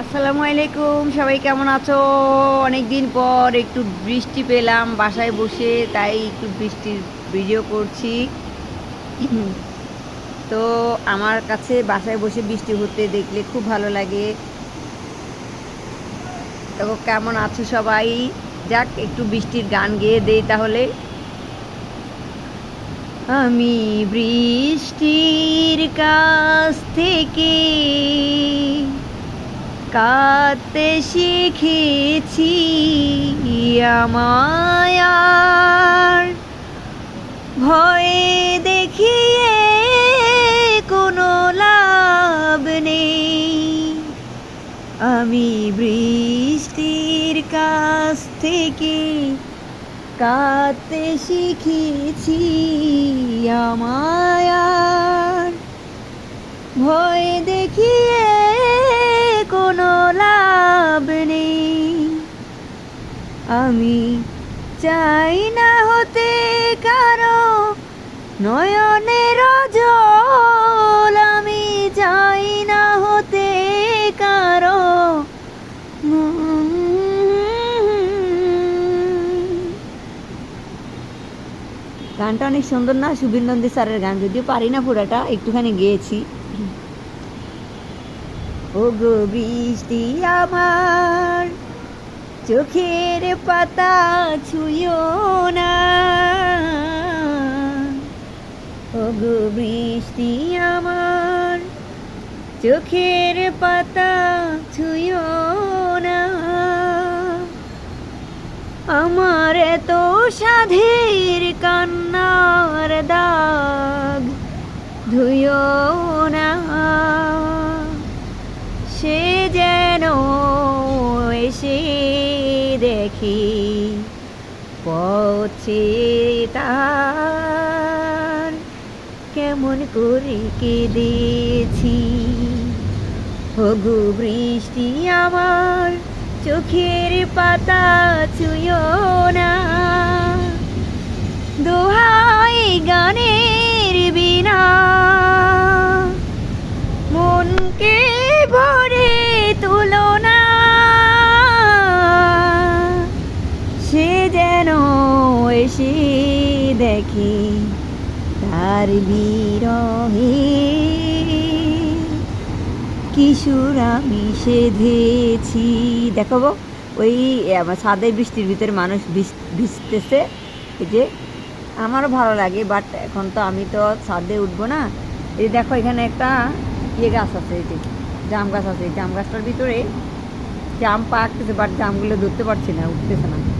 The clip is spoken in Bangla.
আসসালামু আলাইকুম, সবাই কেমন আছো? অনেক দিন পর একটু বৃষ্টি পেলাম, বাসায় বসে তাই একটু বৃষ্টির ভিডিও করছি। তো আমার কাছে বাসায় বসে বৃষ্টি হতে দেখলে খুব ভালো লাগে। তো কেমন আছো সবাই? যাক, একটু বৃষ্টির গান গেয়ে দেই তাহলে। আমি বৃষ্টির কাছ থেকে কাঁদতে শিখেছি আমায় আর। ভয়ে দেখিয়ে কোনো লাভ নেই। আমি বৃষ্টির কাছ থেকে কাঁদতে শিখেছি আমায়ার ভয় দেখিয়ে কোনো লাভ নেই। আমি চাই না হতে কারও নয়নের জল আমি চাই না হতে কারও গানটা অনেক সুন্দর না? সুবীর নন্দী স্যারের গান, যদিও পারি না পুরাটা, একটুখানি গেয়েছি। ও গো বৃষ্টি আমার, চোখের পাতা ছুঁয়ো না। ও গো বৃষ্টি আমার, চোখের পাতা ছুঁয়ো না। আমার এত সাধের কান্নার দাগ ধুয়ো না। এসে দেখি পৌঁছি তার। কেমন করে কে দিয়েছি? হগু বৃষ্টি আমার চোখের পাতা ছুঁয়ো এসে দেখে তার বিরহে। কিশোর আমি সেধেছি। দেখাবো ওই ছাদের বৃষ্টির ভিতরে মানুষ ভিজ- ভিজতেছে। এই যে, আমারও ভালো লাগে বাট এখন তো আমি তো ছাদে উঠবো না। এই দেখো, এখানে একটা ইয়ে গাছ আছে, এই যে, জাম গাছ আছে। জাম গাছটার ভিতরে জাম পাকতেছে বাট জামগুলো ধরতে পারছি না, উঠতেছে না।